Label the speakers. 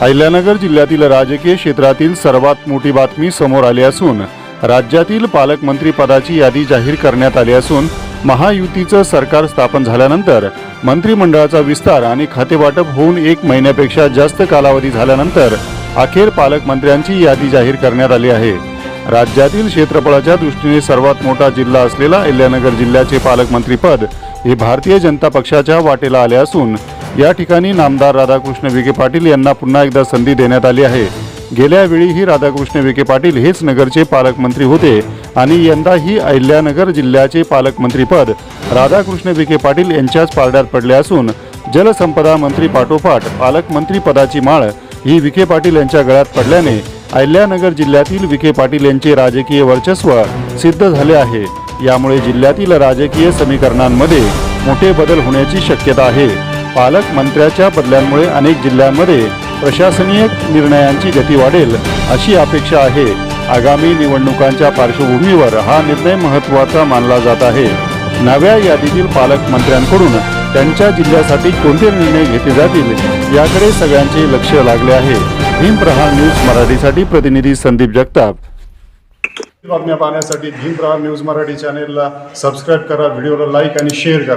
Speaker 1: अहिल्यानगर जिल्ह्यातील राजकीय क्षेत्रातील सर्वात मोठी बातमी समोर आली असून राज्यातील पालकमंत्रीपदाची यादी जाहीर करण्यात आली असून महायुतीचं सरकार स्थापन झाल्यानंतर मंत्रिमंडळाचा विस्तार आणि खातेवाटप होऊन एक महिन्यापेक्षा जास्त कालावधी झाल्यानंतर अखेर पालकमंत्र्यांची यादी जाहीर करण्यात आली आहे. राज्यातील क्षेत्रफळाच्या दृष्टीने सर्वात मोठा जिल्हा असलेला अहिल्यानगर जिल्ह्याचे पालकमंत्रीपद हे भारतीय जनता पक्षाच्या वाटेला आले असून या ठिकाणी नामदार राधाकृष्ण विखे पाटील यांना पुन्हा एकदा संधी देण्यात आली आहे. गेल्या वेळीही राधाकृष्ण विखे पाटील हेच नगरचे पालकमंत्री होते आणि यंदाही अहिल्यानगर जिल्ह्याचे पालकमंत्रीपद राधाकृष्ण विखे पाटील यांच्याच पारड्यात पडले असून जलसंपदा मंत्री पाठोपाठ पालकमंत्री पदाची माळ ही विखे पाटील यांच्या गळ्यात पडल्याने अहिल्यानगर जिल्ह्यातील विखे पाटील यांचे राजकीय वर्चस्व सिद्ध झाले आहे. यामुळे जिल्ह्यातील राजकीय समीकरणांमध्ये मोठे बदल होण्याची शक्यता आहे. पालकमंत्र्याच्या बदल्यांमुळे अनेक जिल्ह्यांमध्ये प्रशासनीय निर्णयांची गती वाढेल अशी अपेक्षा आहे. आगामी निवडणुकांच्या पार्श्वभूमीवर हा निर्णय महत्त्वाचा मानला जात आहे. नव्या यादीतील पालकमंत्र्यांकडून त्यांच्या जिल्ह्यासाठी कोणते निर्णय घेतले जातील याकडे सगळ्यांचे लक्ष लागले आहे. भीम प्रहार न्यूज मराठीसाठी प्रतिनिधी संदीप जगताप. बातम्या पाहण्यासाठी भीम प्रहार न्यूज मराठी चॅनेलला सबस्क्राईब करा व्हिडिओला लाईक आणि शेअर करा.